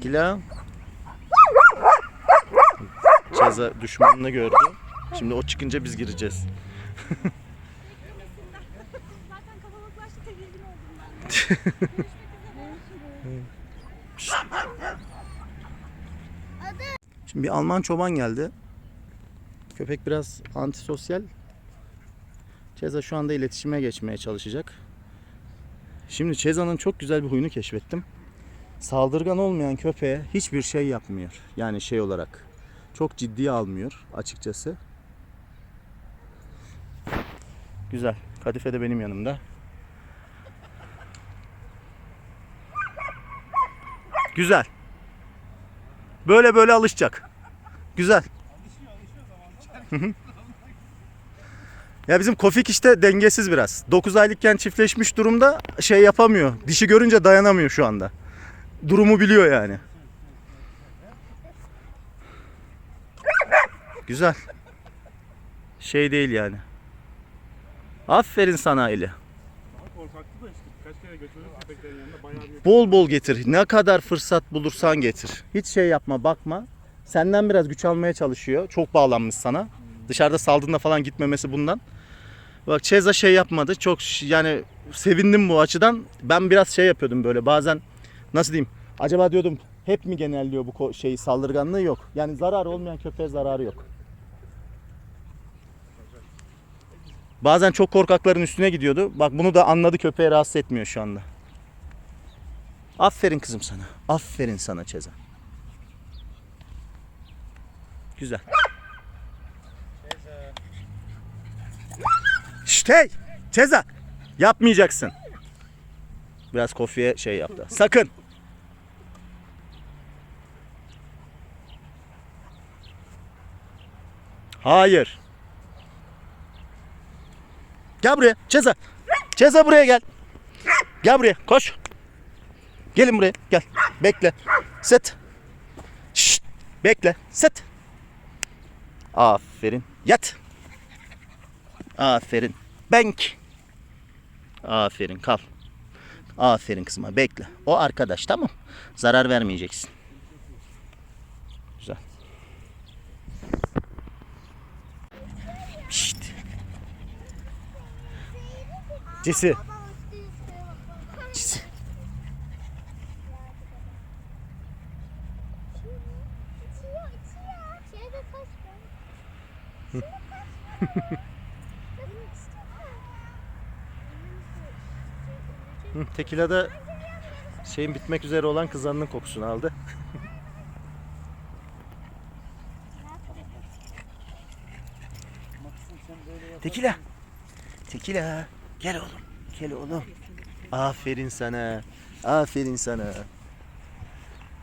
Tekila. Ceza düşmanını gördü. Şimdi o çıkınca biz gireceğiz. Şimdi bir Alman çoban geldi. Köpek biraz antisosyal. Ceza şu anda iletişime geçmeye çalışacak. Şimdi Ceza'nın çok güzel bir huyunu keşfettim. Saldırgan olmayan köpeğe hiçbir şey yapmıyor. Yani şey olarak çok ciddiye almıyor açıkçası. Güzel. Kadife de benim yanımda. Güzel. Böyle böyle alışacak. Güzel. Ya bizim Kofik işte dengesiz biraz. 9 aylıkken çiftleşmiş durumda şey yapamıyor. Dişi görünce dayanamıyor şu anda. Durumu biliyor yani. Güzel. Şey değil yani. Aferin sana Eli. Bol bol getir. Ne kadar fırsat bulursan getir. Hiç şey yapma bakma. Senden biraz güç almaya çalışıyor. Çok bağlanmış sana. Dışarıda saldığında falan gitmemesi bundan. Bak Ceza şey yapmadı. Çok yani sevindim bu açıdan. Ben biraz şey yapıyordum böyle bazen nasıl diyeyim. Acaba diyordum hep mi genelliyor bu şey saldırganlığı yok. Yani zarar olmayan köpeğe zararı yok. Bazen çok korkakların üstüne gidiyordu. Bak bunu da anladı köpeği rahatsız etmiyor şu anda. Aferin kızım sana. Aferin sana Ceza. Güzel. Şşt hey! Ceza! Yapmayacaksın. Biraz kofiye şey yaptı. Sakın! Hayır. Gel buraya. Ceza. Ceza buraya gel. Gel buraya. Koş. Gelin buraya. Gel. Bekle. Set. Şşt. Bekle. Set. Aferin. Yat. Aferin. Bank. Aferin. Kal. Aferin kızıma. Bekle. O arkadaş tamam. Zarar vermeyeceksin. Güzel. Şşt. Cesi. Cesi. Hı, Tekila'da şeyin bitmek üzere olan kızanının kokusunu aldı. Tekila. Tekila. Gel oğlum. Gel oğlum. Aferin sana. Aferin sana.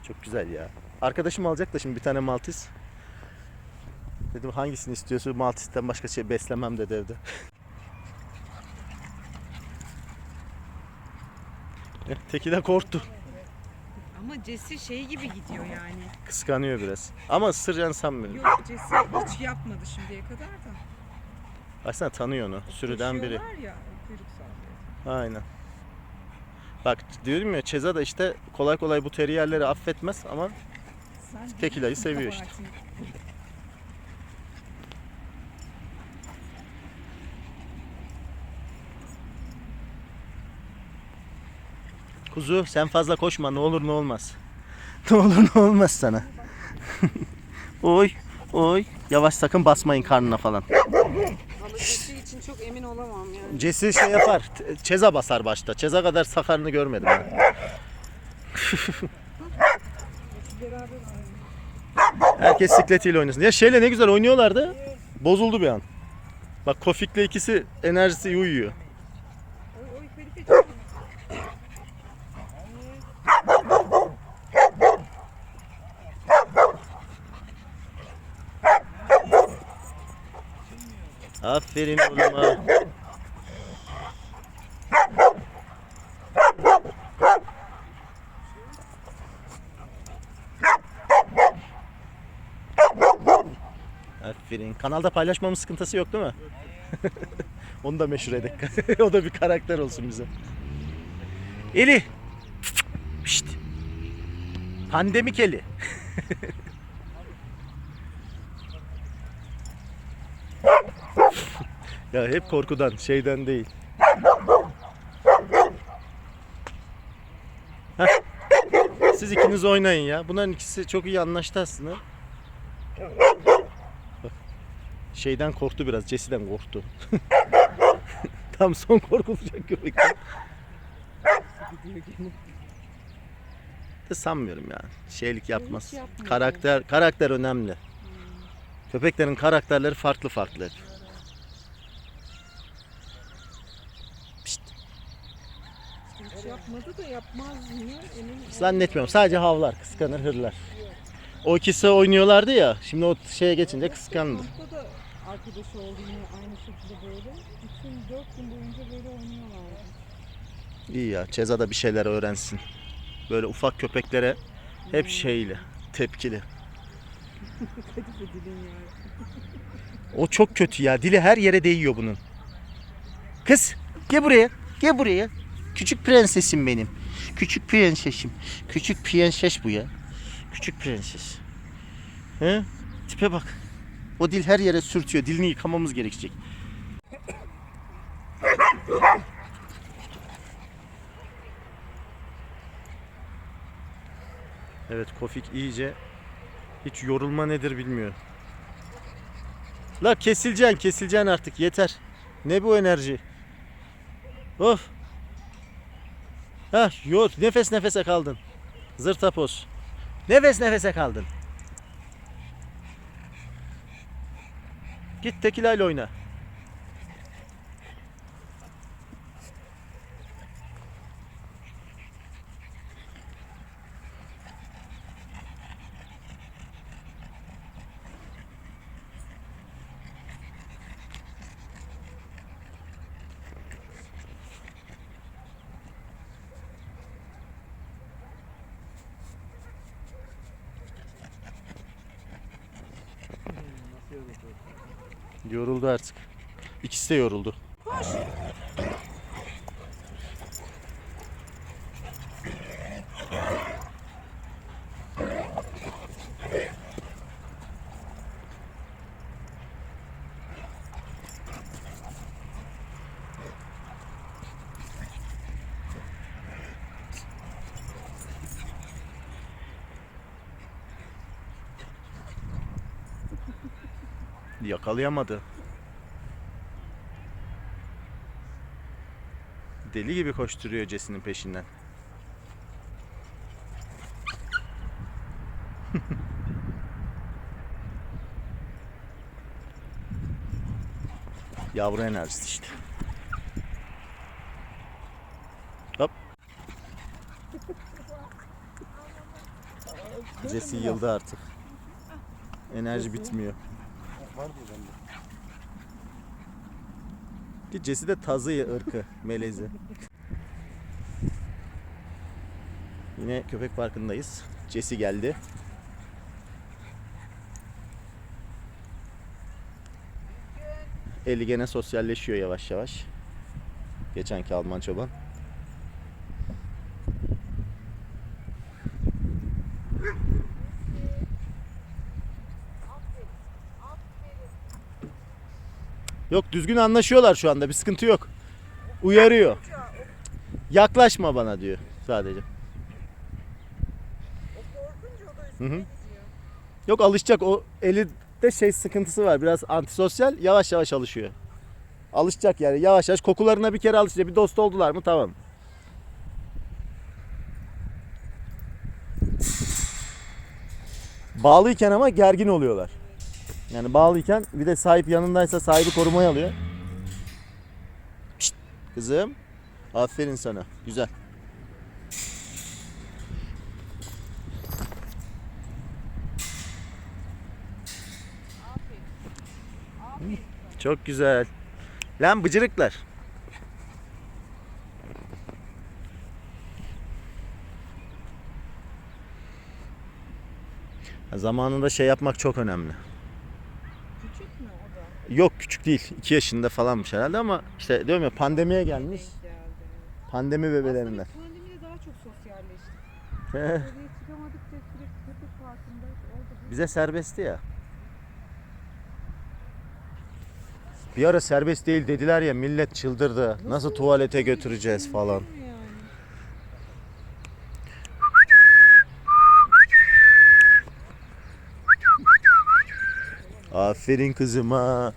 Çok güzel ya. Arkadaşım alacak da şimdi bir tane Maltese. Dedim hangisini istiyorsun? Maltese'den başka şey beslemem dedi evde. Tekila korktu. Ama Cesi şey gibi gidiyor yani. Kıskanıyor biraz. Ama ısıracağını sanmıyorum. Yok Cesi hiç yapmadı şimdiye kadar da. Baksana tanıyor onu. Sürüden biri. Koşuyorlar ya kuyruk sallıyor. Aynen. Bak diyorum ya Çeza da işte kolay kolay bu teriyerleri affetmez ama Sen Tekila'yı seviyor işte. kuzu sen fazla koşma ne olur ne olmaz. Ne olur ne olmaz sana. oy oy yavaş sakın basmayın karnına falan. Cesi için çok emin olamam yani. Cesi şey yapar. Çeza basar başta. Çeza kadar sakarını görmedim ben. Herkes sikletiyle oynasın. Ya şeyle ne güzel oynuyorlardı. Bozuldu bir an. Bak Kofik'le ikisi enerjisi uyuyor. Oy oy Ferife çok Aferin oğluma. Aferin. Kanalda paylaşmamız sıkıntısı yok değil mi? Onu da meşhur edek. o da bir karakter olsun bize. Eli. Şşt. Pandemik eli. ya hep korkudan, şeyden değil. Heh. Siz ikiniz oynayın ya. Bunların ikisi çok iyi anlaştı aslında. Bak, Şeyden korktu biraz. Jesse'den korktu. Tam son korkulacak gene. De sanmıyorum yani. Şeylik yapmaz. Karakter karakter önemli. Köpeklerin karakterleri farklı farklı. hep. Pişt, Hiç yapmadı da yapmaz mı? Emin zannetmiyorum. Sadece havlar, kıskanır, hırlar. O ikisi oynuyorlardı ya. Şimdi o şeye geçince kıskandı. Kampta da arkadaş oldu yine aynı şekilde böyle. Bütün dört gün boyunca böyle oynuyorlardı. İyi ya. Ceza da bir şeyler öğrensin. Böyle ufak köpeklere hep şeyli, tepkili. Kadife dilin yani. O çok kötü ya. Dili her yere değiyor bunun. Kız gel buraya. Gel buraya. Küçük prensesim benim. Küçük prensesim. Küçük prenses bu ya. Küçük prenses. He? Tipe bak. O dil her yere sürtüyor. Dilini yıkamamız gerekecek. Evet Kofik iyice hiç yorulma nedir bilmiyor. La kesileceksin kesileceksin artık yeter. Ne bu enerji? Of. Hah yor nefes nefese kaldın. Zırtapoz. Nefes nefese kaldın. Git tekilayla oyna. Yoruldu artık. İkisi de yoruldu. Yakalayamadı. Deli gibi koşturuyor Jesse'nin peşinden. Yavru enerjisi işte. Hop. Jesse yıldı artık. Enerji bitmiyor. Ki Jesse de tazı ırkı, melezi. Yine köpek parkındayız. Jesse geldi. Eli gene sosyalleşiyor yavaş yavaş. Geçenki Alman çoban. Yok düzgün anlaşıyorlar şu anda bir sıkıntı yok. Uyarıyor. Yaklaşma bana diyor sadece. Yok alışacak o elinde şey sıkıntısı var biraz antisosyal yavaş yavaş alışıyor. Alışacak yani yavaş yavaş kokularına bir kere alışacak bir dost oldular mı tamam. Bağlıyken ama gergin oluyorlar. Yani bağlıyken bir de sahip yanındaysa sahibi korumaya alıyor. Pişt, kızım. Aferin sana. Güzel. Çok güzel. Lan bıcırıklar. Zamanında şey yapmak çok önemli. Küçük mü o da? Yok küçük değil. 2 yaşında falanmış herhalde ama işte diyorum ya pandemiye gelmiş. Pandemi bebelerinden. Aslında pandemide daha çok sosyalleştik. Oraya çıkamadıkça sürekli köpek parkında orada bir Bize serbestti ya. Bir ara serbest değil dediler ya millet çıldırdı. Nasıl tuvalete götüreceğiz falan. yani. Aferin kızıma.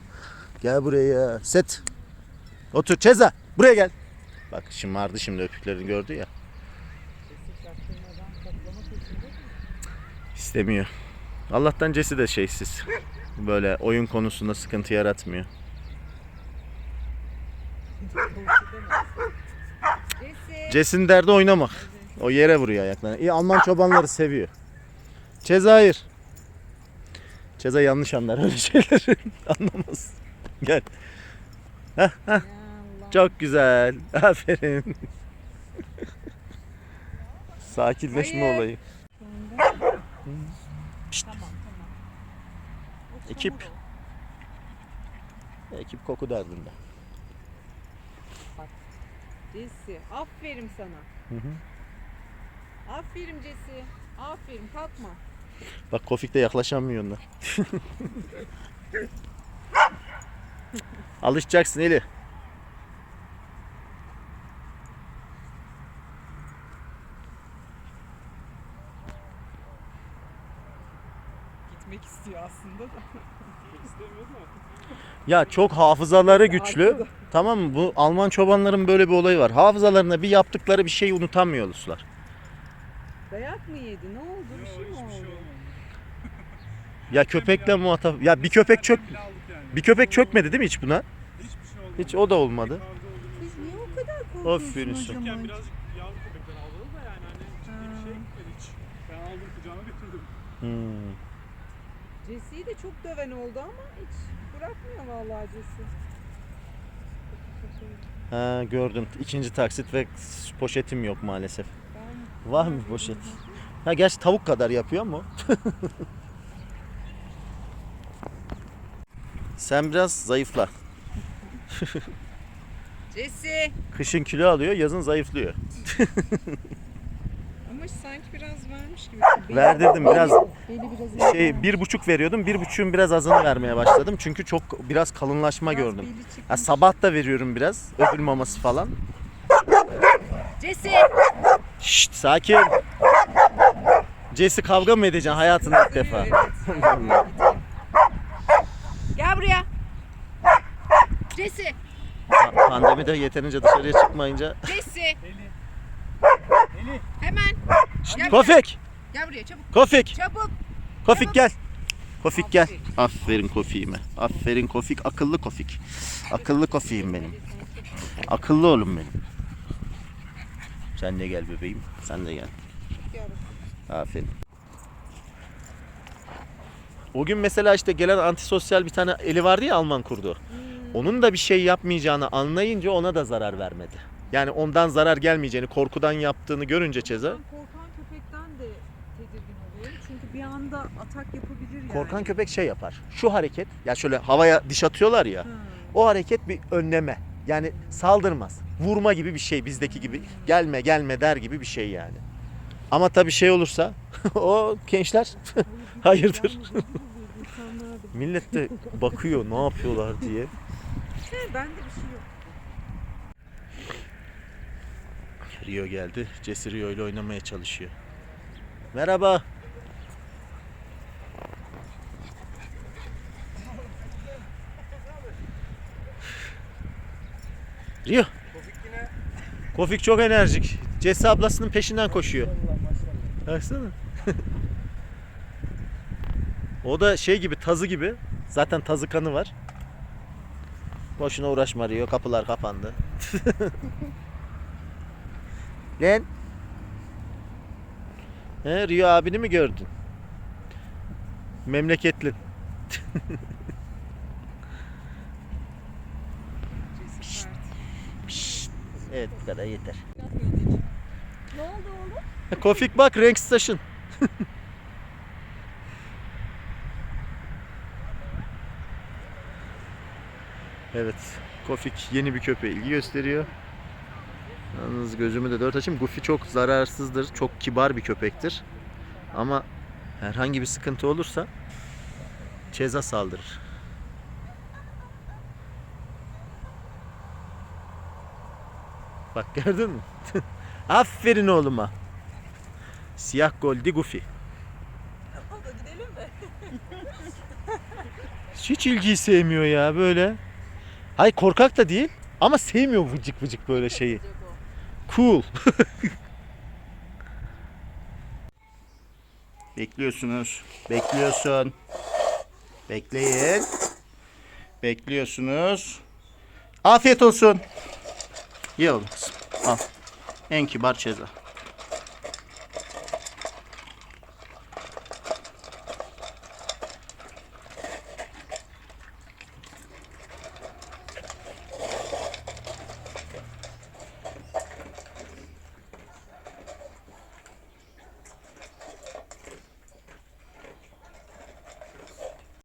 Gel buraya. Set. Otur Ceza. Buraya gel. Bak şımardı şimdi öpüklerini gördü ya. İstemiyor. Allah'tan Cesi de şeysiz. Böyle oyun konusunda sıkıntı yaratmıyor. Jesse. Ces'in derdi oynamak. O yere vuruyor ayaklarını. İyi Alman çobanları seviyor. Cezayir. Ceza yanlış anlar öyle şeyleri. Anlamaz. Gel. Ya Allah. Çok güzel. Aferin. Sakinleşme Hayır. olayı. Pişt. Tamam tamam. O Ekip. Ekip koku derdinde. Jesse aferin sana. Hı hı. Aferin Jesse. Aferin kalkma. Bak Kofik de yaklaşamıyor ondan. Alışacaksın Eli. Gitmek istiyor aslında da. Ya çok hafızaları güçlü. Tamam mı? Bu Alman çobanların böyle bir olayı var. Hafızalarına bir yaptıkları bir şeyi unutamıyorlar. Dayak mı yedi? Ne oldu? Bir şey mi Hiçbir şey oldu? Ya köpekle muhatap. Ya bir köpek çök bir köpek çökmedi değil mi hiç buna? Hiçbir şey olmadı. Hiç o da olmadı. Siz niye o kadar korkuyorsunuz. Çocukken hocam? birazcık yavru köpekten avladı da yani hani ciddi bir şey gitmedi hiç. Ben aldım kucağıma götürdüm. Hmm. Jesse'yi de çok döven oldu ama hiç bırakmıyor vallahi Jesse. Ha gördüm. İkinci taksit ve poşetim yok maalesef. Ben Var mı poşet? Ha gerçi tavuk kadar yapıyor mu? Sen biraz zayıfla. Jesse! Kışın kilo alıyor, yazın zayıflıyor. Ama sanki biraz vermiş gibi. Beli- Verdirdim biraz. Beli biraz Şey bir buçuk veriyordum, bir buçuğun biraz azını vermeye başladım. Çünkü çok biraz kalınlaşma Biraz gördüm. Ha, sabah da veriyorum biraz, ödül maması falan. Jesse! Şşt sakin. Jesse kavga mı edeceksin hayatında ilk defa? Evet. Gel buraya. Jesse! Pa- Pandemide yeterince dışarıya çıkmayınca. Jesse! Eli. Eli. Hemen. Gel buraya. Kofik! Gel buraya çabuk. Kofik! Çabuk. Kofik gel. Kofik gel. Aferin. Aferin Kofik'ime. Aferin Kofik. Akıllı Kofik. Akıllı Kofik'im benim. Akıllı oğlum benim. Sen de gel bebeğim. Sen de gel. Aferin. O gün mesela işte gelen antisosyal bir tane eli vardı ya Alman kurdu. Onun da bir şey yapmayacağını anlayınca ona da zarar vermedi. Yani ondan zarar gelmeyeceğini, korkudan yaptığını görünce Ceza. Korkan köpekten de tedirgin oluyorum. Çünkü bir anda atak yapabilir yani. Korkan köpek şey yapar. Şu hareket, ya şöyle havaya diş atıyorlar ya. Ha. O hareket bir önleme. Yani saldırmaz. Vurma gibi bir şey bizdeki gibi. Gelme gelme der gibi bir şey yani. Ama tabii şey olursa o gençler hayırdır. Millet de bakıyor ne yapıyorlar diye. He, Bende bir şey yok. Rio geldi. Cesur Rio ile oynamaya çalışıyor. Merhaba. Rio. Kofik çok enerjik. Cesi ablasının peşinden koşuyor. Baksana. o da şey gibi tazı gibi. Zaten tazı kanı var. Boşuna uğraşma Rio. Kapılar kapandı. Lan. He, Rio abini mi gördün? Memleketli. Evet bu kadar yeter. Ne oldu oğlum? Kofik bak renk station. evet. Kofik yeni bir köpeğe ilgi gösteriyor. Yalnız gözümü de dört açayım. Goofy çok zararsızdır. Çok kibar bir köpektir. Ama herhangi bir sıkıntı olursa Çeza saldırır. Bak gördün mü? Aferin oğluma. Siyah goldi Goofy. Baba gidelim mi? Hiç ilgiyi sevmiyor ya böyle. Hayır korkak da değil ama sevmiyor vıcık vıcık böyle şeyi. Cool. Bekliyorsunuz. Bekliyorsun. Bekleyin. Bekliyorsunuz. Afiyet olsun. Ye oğlum. Al. En kibar ceza.